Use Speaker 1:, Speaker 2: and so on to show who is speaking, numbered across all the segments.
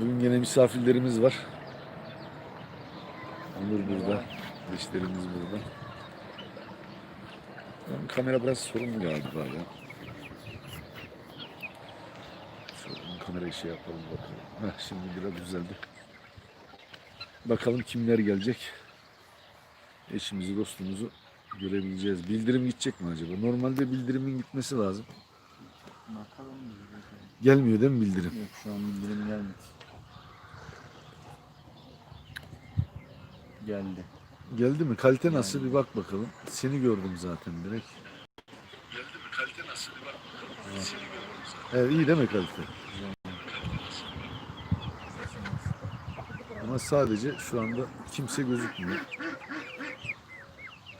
Speaker 1: Bugün yine misafirlerimiz var. Onur burada. Eşlerimiz burada. Benim kamera biraz sorunlu galiba ya. Şuradan kamerayı şey yapalım bakalım. Heh, şimdi biraz düzeldi. Bakalım kimler gelecek. Eşimizi, dostumuzu görebileceğiz. Bildirim gidecek mi acaba? Normalde bildirimin gitmesi lazım.
Speaker 2: Bakalım.
Speaker 1: Gelmiyor değil mi bildirim?
Speaker 2: Yok şu an bildirim gelmedi. Geldi.
Speaker 1: Geldi mi? Kalite nasıl? Bir bak bakalım. Seni gördüm zaten direkt. Geldi mi? Kalite nasıl? Bir bak bakalım. Seni gördüm zaten. Evet, iyi değil mi kalite? Ama sadece şu anda kimse gözükmüyor.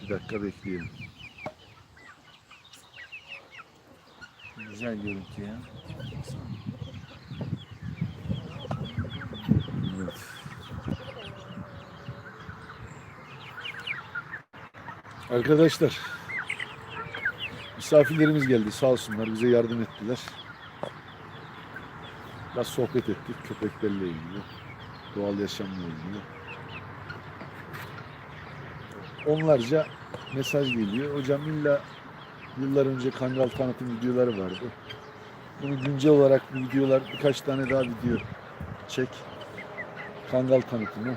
Speaker 1: Bir dakika bekleyelim.
Speaker 2: Güzel görüntü ya.
Speaker 1: Evet. Arkadaşlar misafirlerimiz geldi sağ olsunlar bize yardım ettiler. Biraz sohbet ettik köpeklerle ilgili, doğal yaşamla ilgili. Onlarca mesaj geliyor. Hocam illa yıllar önce kangal tanıtım videoları vardı. Bunu güncel olarak videolar birkaç tane daha video çek. Kangal tanıtımı,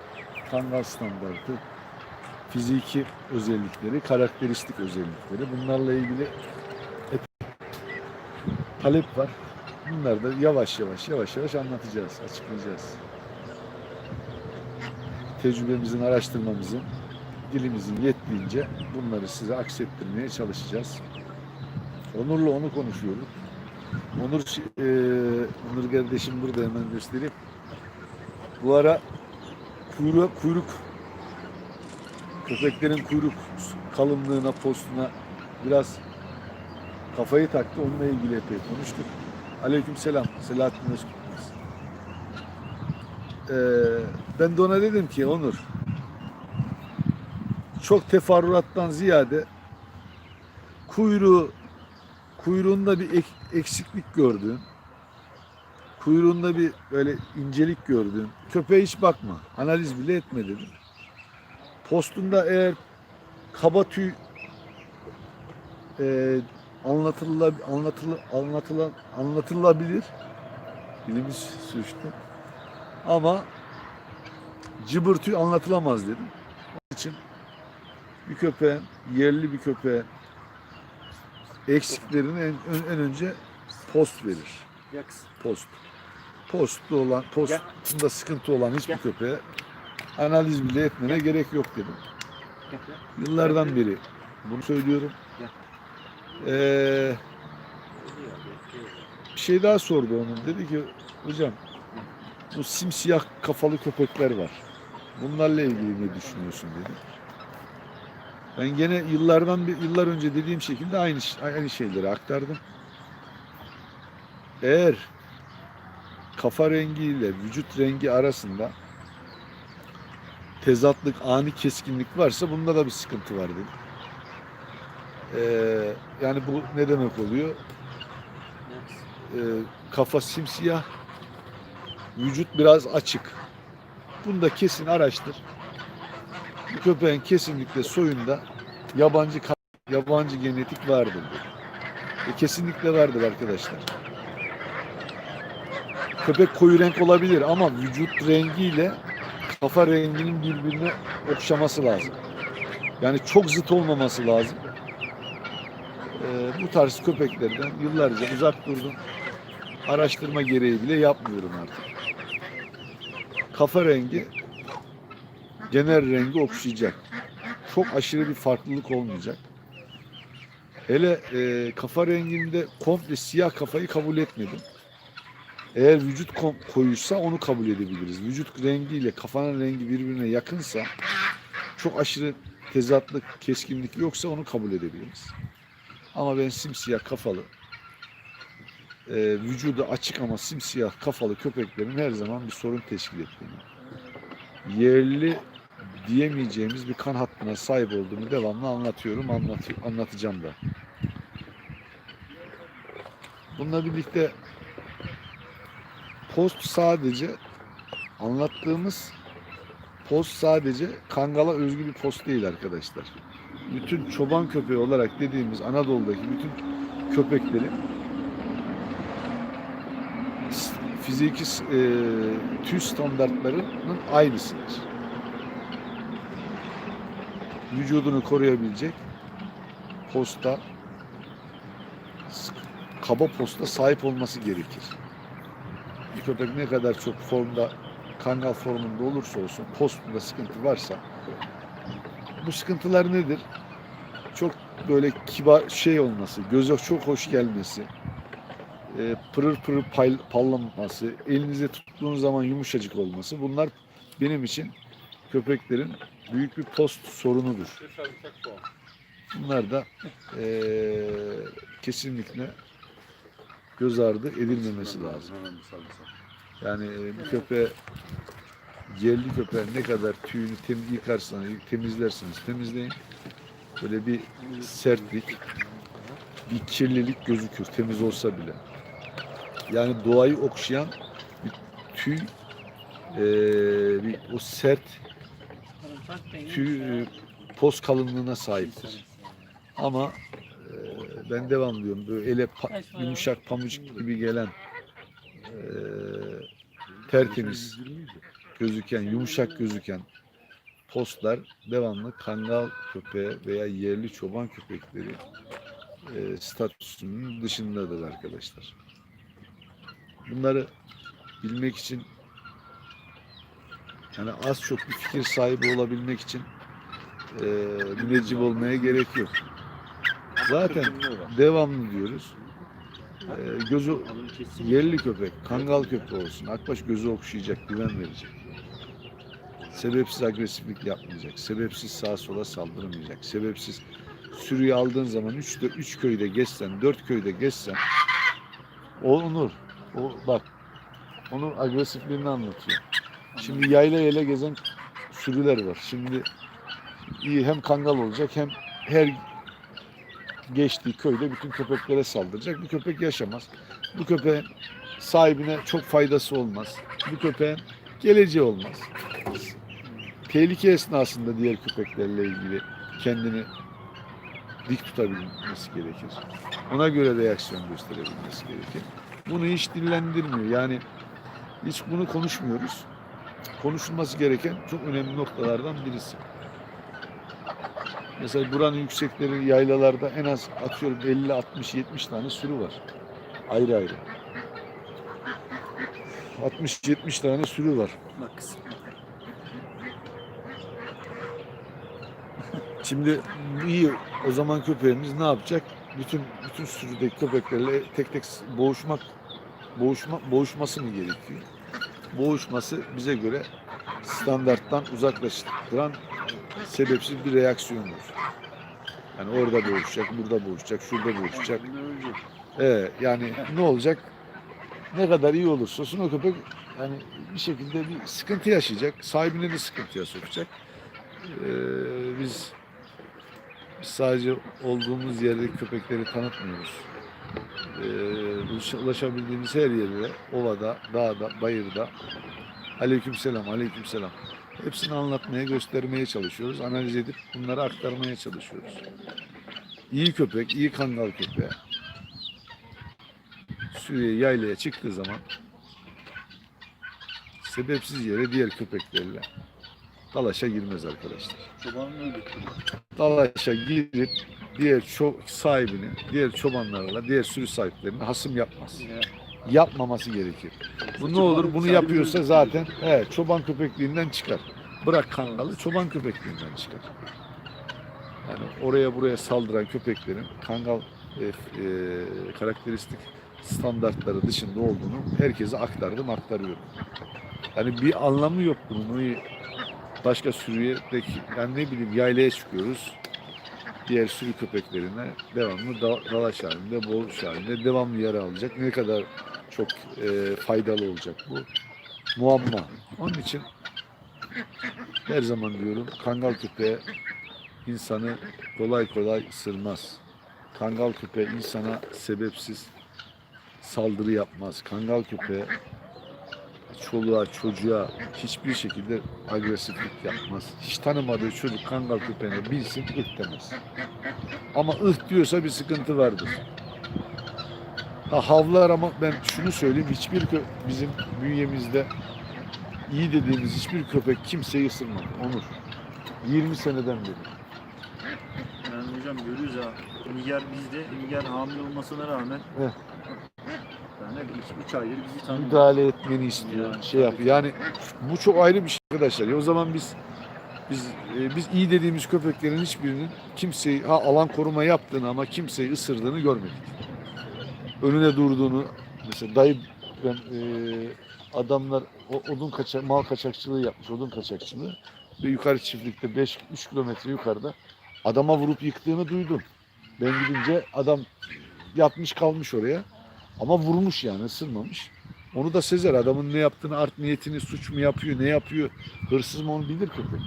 Speaker 1: kangal standartı, fiziki özellikleri, karakteristik özellikleri. Bunlarla ilgili ep- talep var. Bunları da yavaş yavaş yavaş yavaş anlatacağız, açıklayacağız. Tecrübemizin, araştırmamızın, dilimizin yettiğince bunları size aksettirmeye çalışacağız. Onur'la onu konuşuyoruz. Onur, eee Onur kardeşim burada hemen göstereyim. Bu ara kuyruk, kuyruk köpeklerin kuyruk kalınlığına, postuna biraz kafayı taktı. Onunla ilgili epey konuştuk. Aleyküm selam. Selahattin Özkurt. Ee, ben de ona dedim ki Onur çok teferruattan ziyade kuyruğu kuyruğunda bir ek- eksiklik gördüğün kuyruğunda bir böyle incelik gördüğün köpeğe hiç bakma. Analiz bile etme dedim. Postunda eğer kaba tüy e, anlatıla, anlatıla, anlatıla, anlatılabilir. Dilimiz sürçtü. Ama cıbır tüy anlatılamaz dedim. Onun için bir köpeğin, yerli bir köpeğe eksiklerini en, en- önce post verir post. Postlu olan, postunda sıkıntı olan hiçbir köpeğe analiz bile etmene gerek yok dedim. Yıllardan beri bunu söylüyorum. Ee, bir şey daha sordu onun. Dedi ki hocam bu simsiyah kafalı köpekler var. Bunlarla ilgili ne düşünüyorsun dedi. Ben gene yıllardan bir yıllar önce dediğim şekilde aynı aynı şeyleri aktardım. Eğer kafa rengiyle vücut rengi arasında tezatlık, ani keskinlik varsa bunda da bir sıkıntı var dedim. Ee, yani bu ne demek oluyor? Ee, kafa simsiyah, vücut biraz açık. Bunu da kesin araştır. Bu köpeğin kesinlikle soyunda yabancı yabancı genetik vardır. Ve kesinlikle vardır arkadaşlar. Köpek koyu renk olabilir ama vücut rengiyle kafa renginin birbirine okşaması lazım. Yani çok zıt olmaması lazım. Ee, bu tarz köpeklerden yıllarca uzak durdum. Araştırma gereği bile yapmıyorum artık. Kafa rengi genel rengi okşayacak. Çok aşırı bir farklılık olmayacak. Hele e, kafa renginde komple siyah kafayı kabul etmedim. Eğer vücut koyuysa onu kabul edebiliriz. Vücut rengiyle kafanın rengi birbirine yakınsa çok aşırı tezatlık, keskinlik yoksa onu kabul edebiliriz. Ama ben simsiyah kafalı, e, vücudu açık ama simsiyah kafalı köpeklerin her zaman bir sorun teşkil ettiğini, yerli diyemeyeceğimiz bir kan hattına sahip olduğunu devamlı anlatıyorum, anlatı- anlatacağım da. Bununla birlikte post sadece anlattığımız post sadece Kangal'a özgü bir post değil arkadaşlar. Bütün çoban köpeği olarak dediğimiz Anadolu'daki bütün köpeklerin fiziki e, tüy standartlarının aynısıdır. Vücudunu koruyabilecek posta kaba posta sahip olması gerekir. Bir köpek ne kadar çok formda kangal formunda olursa olsun postunda sıkıntı varsa bu sıkıntılar nedir? Çok böyle kibar şey olması, göze çok hoş gelmesi, e, pırır pırır pay, pallaması, elinize tuttuğunuz zaman yumuşacık olması bunlar benim için köpeklerin büyük bir post sorunudur. Bunlar da e, kesinlikle göz ardı edilmemesi lazım. Yani e, bir köpeğe yerli köpeğe ne kadar tüyünü tem yıkarsanız, temizlersiniz, temizleyin. Böyle bir sertlik, bir kirlilik gözükür temiz olsa bile. Yani doğayı okşayan bir tüy, e, bir o sert tüy e, poz kalınlığına sahiptir. Ama ben devam diyorum böyle ele pa- yumuşak pamucuk gibi gelen e, tertemiz gözüken, yumuşak gözüken postlar devamlı kangal köpeği veya yerli çoban köpekleri e, statüsünün dışındadır arkadaşlar. Bunları bilmek için yani az çok bir fikir sahibi olabilmek için e, müneccim olmaya gerek yok. Zaten devamlı diyoruz. E, gözü yerli köpek, kangal köpeği olsun. Akbaş gözü okşayacak, güven verecek. Sebepsiz agresiflik yapmayacak. Sebepsiz sağa sola saldırmayacak. Sebepsiz sürüyü aldığın zaman 3 üç köyde geçsen, 4 köyde geçsen o Onur, o bak onun agresifliğini anlatıyor. Şimdi yayla yayla gezen sürüler var. Şimdi iyi hem kangal olacak hem her geçtiği köyde bütün köpeklere saldıracak. Bu köpek yaşamaz. Bu köpeğin sahibine çok faydası olmaz. Bu köpeğin geleceği olmaz. Tehlike esnasında diğer köpeklerle ilgili kendini dik tutabilmesi gerekir. Ona göre reaksiyon gösterebilmesi gerekir. Bunu hiç dillendirmiyor. Yani hiç bunu konuşmuyoruz. Konuşulması gereken çok önemli noktalardan birisi. Mesela buranın yüksekleri yaylalarda en az atıyorum 50 60 70 tane sürü var. Ayrı ayrı. 60 70 tane sürü var.
Speaker 2: Bak
Speaker 1: Şimdi iyi o zaman köpeğimiz ne yapacak? Bütün bütün sürüdeki köpeklerle tek tek boğuşmak boğuşma boğuşması mı gerekiyor? Boğuşması bize göre standarttan uzaklaştıran sebepsiz bir reaksiyondur. Yani orada boğuşacak, burada boğuşacak, şurada boğuşacak. Evet, yani ne olacak? Ne kadar iyi olursa olsun o köpek yani bir şekilde bir sıkıntı yaşayacak. Sahibine de sıkıntıya sokacak. Ee, biz biz sadece olduğumuz yerdeki köpekleri tanıtmıyoruz. Ee, ulaş- ulaşabildiğimiz her yerde, ovada, dağda, bayırda aleykümselam, aleykümselam. Hepsini anlatmaya, göstermeye çalışıyoruz. Analiz edip bunları aktarmaya çalışıyoruz. İyi köpek, iyi kangal köpeği. Sürüye, yaylaya çıktığı zaman sebepsiz yere diğer köpeklerle dalaşa girmez arkadaşlar. Dalaşa girip diğer sahibini, diğer çobanlarla, diğer sürü sahiplerini hasım yapmaz. Yapmaması gerekir. Bu ne olur? Bunu yapıyorsa zaten evet, çoban köpekliğinden çıkar. Bırak kangalı çoban köpekliğinden çıkar. Yani oraya buraya saldıran köpeklerin kangal e, e, karakteristik standartları dışında olduğunu herkese aktardım, aktarıyorum. Yani bir anlamı yok bunun. Başka sürüye yani ne bileyim yaylaya çıkıyoruz. Diğer sürü köpeklerine devamlı da- dalaş halinde, boğuş halinde devamlı yara alacak. Ne kadar çok e, faydalı olacak bu. Muamma. Onun için her zaman diyorum kangal köpeği insanı kolay kolay ısırmaz. Kangal köpeği insana sebepsiz saldırı yapmaz. Kangal köpeği çoluğa, çocuğa hiçbir şekilde agresiflik yapmaz. Hiç tanımadığı çocuk kangal köpeğine bilsin ıh demez. Ama ıh diyorsa bir sıkıntı vardır. Ha havlar ama ben şunu söyleyeyim hiçbir bizim bünyemizde iyi dediğimiz hiçbir köpek kimseyi ısırmadı. Onur. 20 seneden beri.
Speaker 2: Yani hocam görüyoruz ha. Nigar bizde, Nigar hamile olmasına rağmen
Speaker 1: Heh.
Speaker 2: Yani 3 aydır bizi tanımıyor.
Speaker 1: müdahale etmeni istiyor.
Speaker 2: Yani,
Speaker 1: şey yap. Yani bu çok ayrı bir şey arkadaşlar. Ya o zaman biz biz e, biz iyi dediğimiz köpeklerin hiçbirinin kimseyi ha alan koruma yaptığını ama kimseyi ısırdığını görmedik. Önüne durduğunu mesela dayı ben e, adamlar o, odun kaçak mal kaçakçılığı yapmış odun kaçakçılığı ve yukarı çiftlikte 5 3 kilometre yukarıda adama vurup yıktığını duydum. Ben gidince adam yatmış kalmış oraya ama vurmuş yani ısırmamış. Onu da sezer. Adamın ne yaptığını, art niyetini, suç mu yapıyor, ne yapıyor, hırsız mı onu bilir köpek.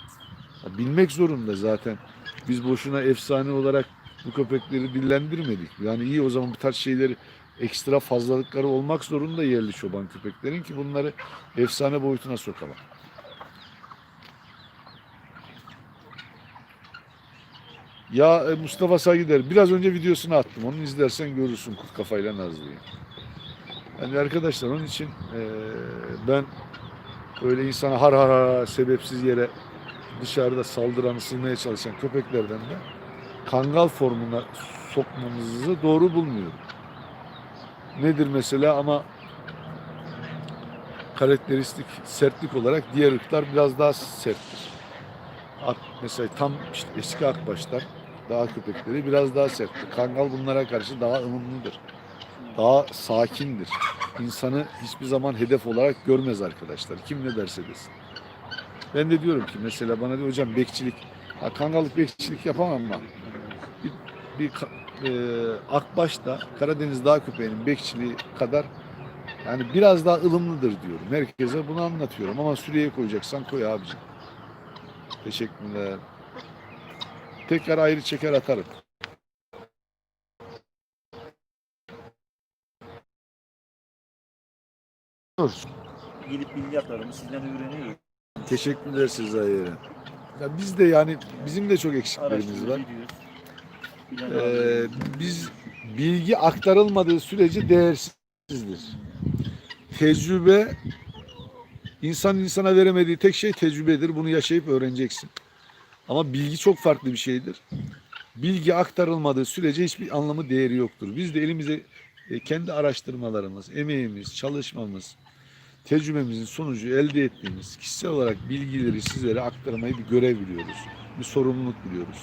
Speaker 1: Ya bilmek zorunda zaten. Biz boşuna efsane olarak bu köpekleri dillendirmedik. Yani iyi o zaman bu tarz şeyleri ekstra fazlalıkları olmak zorunda yerli çoban köpeklerin ki bunları efsane boyutuna sokalım. Ya e, Mustafa Sagider biraz önce videosunu attım. Onu izlersen görürsün kurt kafayla Nazlı'yı. Yani arkadaşlar onun için e, ben öyle insana har har har sebepsiz yere dışarıda saldıran, ısırmaya çalışan köpeklerden de kangal formuna sokmamızı doğru bulmuyorum. Nedir mesela ama karakteristik sertlik olarak diğer ırklar biraz daha serttir. Mesela tam işte eski akbaşlar, dağ köpekleri biraz daha serttir. Kangal bunlara karşı daha ılımlıdır. Daha sakindir. İnsanı hiçbir zaman hedef olarak görmez arkadaşlar. Kim ne derse desin. Ben de diyorum ki mesela bana diyor hocam bekçilik, ha, kangallık bekçilik yapamam ama bir, bir e, akbaş da Karadeniz dağ köpeğinin bekçiliği kadar yani biraz daha ılımlıdır diyorum. Herkese bunu anlatıyorum ama süreye koyacaksan koy abicim. Teşekkürler. Tekrar ayrı çeker atarım. Dur.
Speaker 2: Gelip bilgi aktarımı sizden öğreniyoruz.
Speaker 1: Teşekkürler size ayrı. Ya biz de yani bizim de çok eksiklerimiz var. Ee, biz bilgi aktarılmadığı sürece değersizdir. Tecrübe insan insana veremediği tek şey tecrübedir. Bunu yaşayıp öğreneceksin. Ama bilgi çok farklı bir şeydir. Bilgi aktarılmadığı sürece hiçbir anlamı değeri yoktur. Biz de elimize e, kendi araştırmalarımız, emeğimiz, çalışmamız, tecrübemizin sonucu elde ettiğimiz kişisel olarak bilgileri sizlere aktarmayı bir görev biliyoruz. Bir sorumluluk biliyoruz.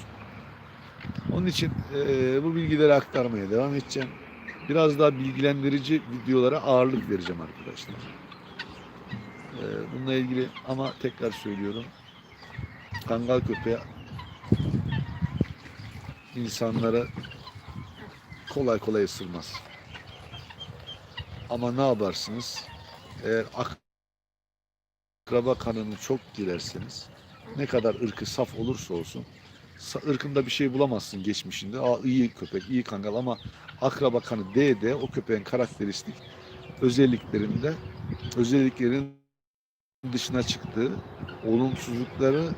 Speaker 1: Onun için eee, bu bilgileri aktarmaya devam edeceğim. Biraz daha bilgilendirici videolara ağırlık vereceğim arkadaşlar. Eee, bununla ilgili ama tekrar söylüyorum. Kangal köpeği insanlara kolay kolay ısırmaz. Ama ne yaparsınız? Eğer akraba kanını çok girerseniz ne kadar ırkı saf olursa olsun ırkında bir şey bulamazsın geçmişinde. Aa iyi köpek, iyi kangal ama akraba kanı D de o köpeğin karakteristik özelliklerinde özelliklerin dışına çıktığı olumsuzlukları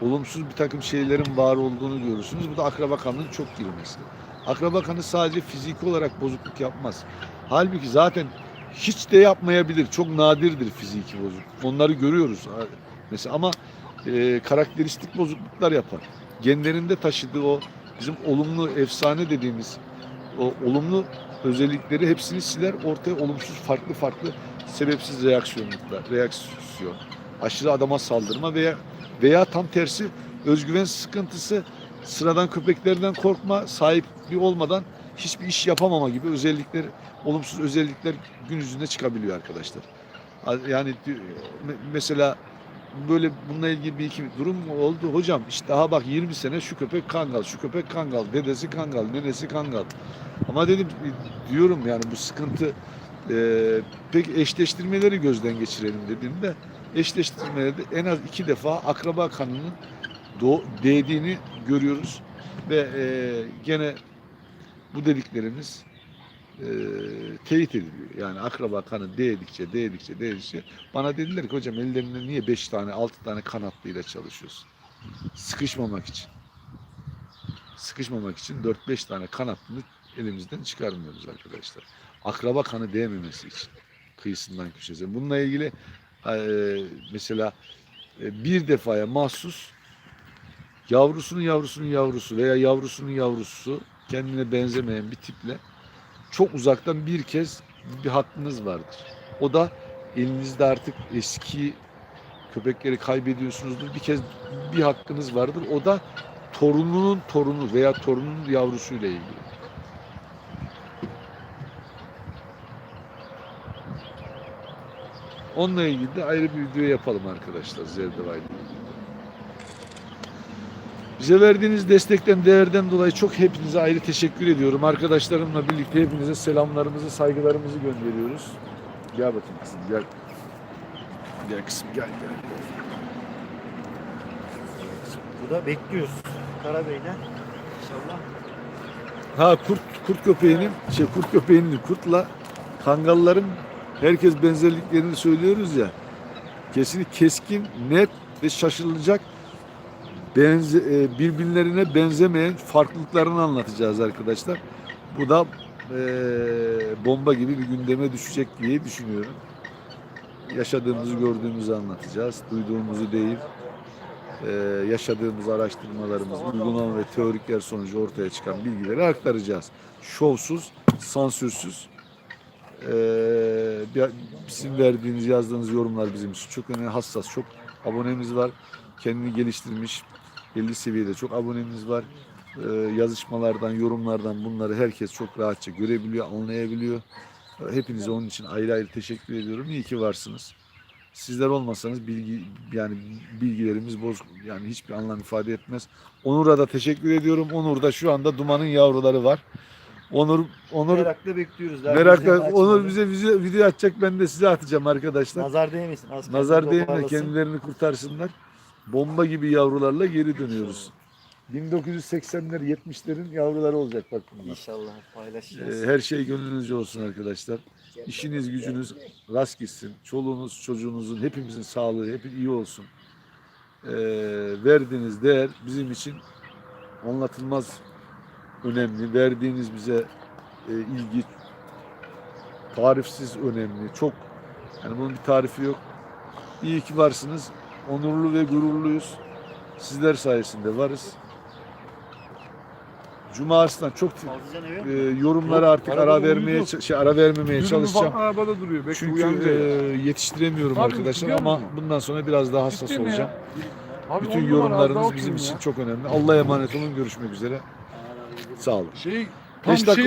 Speaker 1: olumsuz bir takım şeylerin var olduğunu görürsünüz. Bu da akraba kanının çok girmesi. Akraba kanı sadece fiziki olarak bozukluk yapmaz. Halbuki zaten hiç de yapmayabilir. Çok nadirdir fiziki bozukluk. Onları görüyoruz. Mesela ama e, karakteristik bozukluklar yapar genlerinde taşıdığı o bizim olumlu efsane dediğimiz o olumlu özellikleri hepsini siler ortaya olumsuz farklı farklı sebepsiz reaksiyonluklar, reaksiyon, aşırı adama saldırma veya veya tam tersi özgüven sıkıntısı, sıradan köpeklerden korkma, sahibi olmadan hiçbir iş yapamama gibi özellikler, olumsuz özellikler gün yüzüne çıkabiliyor arkadaşlar. Yani me- mesela böyle bununla ilgili bir iki durum oldu. Hocam işte daha bak 20 sene şu köpek kangal, şu köpek kangal, dedesi kangal, nenesi kangal. Ama dedim diyorum yani bu sıkıntı e, peki eşleştirmeleri gözden geçirelim dediğimde eşleştirmelerde en az iki defa akraba kanının değdiğini görüyoruz ve e, gene bu dediklerimiz e, teyit ediliyor. Yani akraba kanı değdikçe, değdikçe, değdikçe bana dediler ki hocam ellerinde niye 5 tane, 6 tane kanatlıyla çalışıyorsun? Sıkışmamak için. Sıkışmamak için 4-5 tane kanatlını elimizden çıkarmıyoruz arkadaşlar. Akraba kanı değmemesi için kıyısından köşesine. Bununla ilgili e, mesela e, bir defaya mahsus yavrusunun yavrusunun yavrusu veya yavrusunun yavrusu kendine benzemeyen bir tiple çok uzaktan bir kez bir hakkınız vardır. O da elinizde artık eski köpekleri kaybediyorsunuzdur. Bir kez bir hakkınız vardır. O da torununun torunu veya torunun yavrusuyla ilgili. Onunla ilgili de ayrı bir video yapalım arkadaşlar Zerdavay'la. Bize verdiğiniz destekten, değerden dolayı çok hepinize ayrı teşekkür ediyorum. Arkadaşlarımla birlikte hepinize selamlarımızı, saygılarımızı gönderiyoruz. Gel bakayım kızım, gel. Gel kızım, gel, gel.
Speaker 2: Bu da bekliyoruz. Karabey'den. İnşallah.
Speaker 1: Ha kurt, kurt köpeğinin, şey kurt köpeğinin kurtla kangalların herkes benzerliklerini söylüyoruz ya. Kesinlikle keskin, net ve şaşılacak benze, e, birbirlerine benzemeyen farklılıklarını anlatacağız arkadaşlar. Bu da e, bomba gibi bir gündeme düşecek diye düşünüyorum. Yaşadığımızı gördüğümüzü anlatacağız. Duyduğumuzu değil, e, yaşadığımız araştırmalarımız, uygulama ve teorikler sonucu ortaya çıkan bilgileri aktaracağız. Şovsuz, sansürsüz. E, bir- sizin verdiğiniz, yazdığınız yorumlar bizim için çok önemli, hassas. Çok abonemiz var. Kendini geliştirmiş, belli seviyede çok abonemiz var. E, yazışmalardan, yorumlardan bunları herkes çok rahatça görebiliyor, anlayabiliyor. Hepinize onun için ayrı ayrı teşekkür ediyorum. İyi ki varsınız. Sizler olmasanız bilgi yani bilgilerimiz boz yani hiçbir anlam ifade etmez. Onur'a da teşekkür ediyorum. Onur da şu anda Duman'ın yavruları var. Onur Onur
Speaker 2: Merakla bekliyoruz.
Speaker 1: merakla Onur bize bize video atacak ben de size atacağım arkadaşlar.
Speaker 2: Nazar değmesin. Kalsın
Speaker 1: Nazar değme kendilerini kurtarsınlar. Bomba gibi yavrularla geri dönüyoruz. 1980'ler 70'lerin yavruları olacak bak bunlar.
Speaker 2: İnşallah paylaşacağız.
Speaker 1: Ee, her şey gönlünüzce olsun arkadaşlar. İşiniz gücünüz rast gitsin. Çoluğunuz çocuğunuzun hepimizin sağlığı hep iyi olsun. Ee, verdiğiniz değer bizim için anlatılmaz önemli. Verdiğiniz bize e, ilgi tarifsiz önemli. Çok yani bunun bir tarifi yok. İyi ki varsınız. Onurlu ve gururluyuz. Sizler sayesinde varız. Cuma Arslan çok e, yorumlara
Speaker 3: Yok,
Speaker 1: artık ara vermeye şey ara vermemeye
Speaker 3: Yürümü
Speaker 1: çalışacağım.
Speaker 3: bak arabada duruyor. Belki
Speaker 1: Çünkü e,
Speaker 3: ya.
Speaker 1: yetiştiremiyorum
Speaker 3: Abi,
Speaker 1: arkadaşlar ama
Speaker 3: musun?
Speaker 1: bundan sonra biraz daha hassas
Speaker 3: Ciddi ya?
Speaker 1: olacağım.
Speaker 3: Abi
Speaker 1: Bütün yorumlarınız bizim
Speaker 3: oturayım
Speaker 1: için
Speaker 3: ya.
Speaker 1: çok önemli. Allah'a emanet olun. Görüşmek üzere. Sağ olun.
Speaker 3: Şey,
Speaker 1: Beş dakika
Speaker 3: şey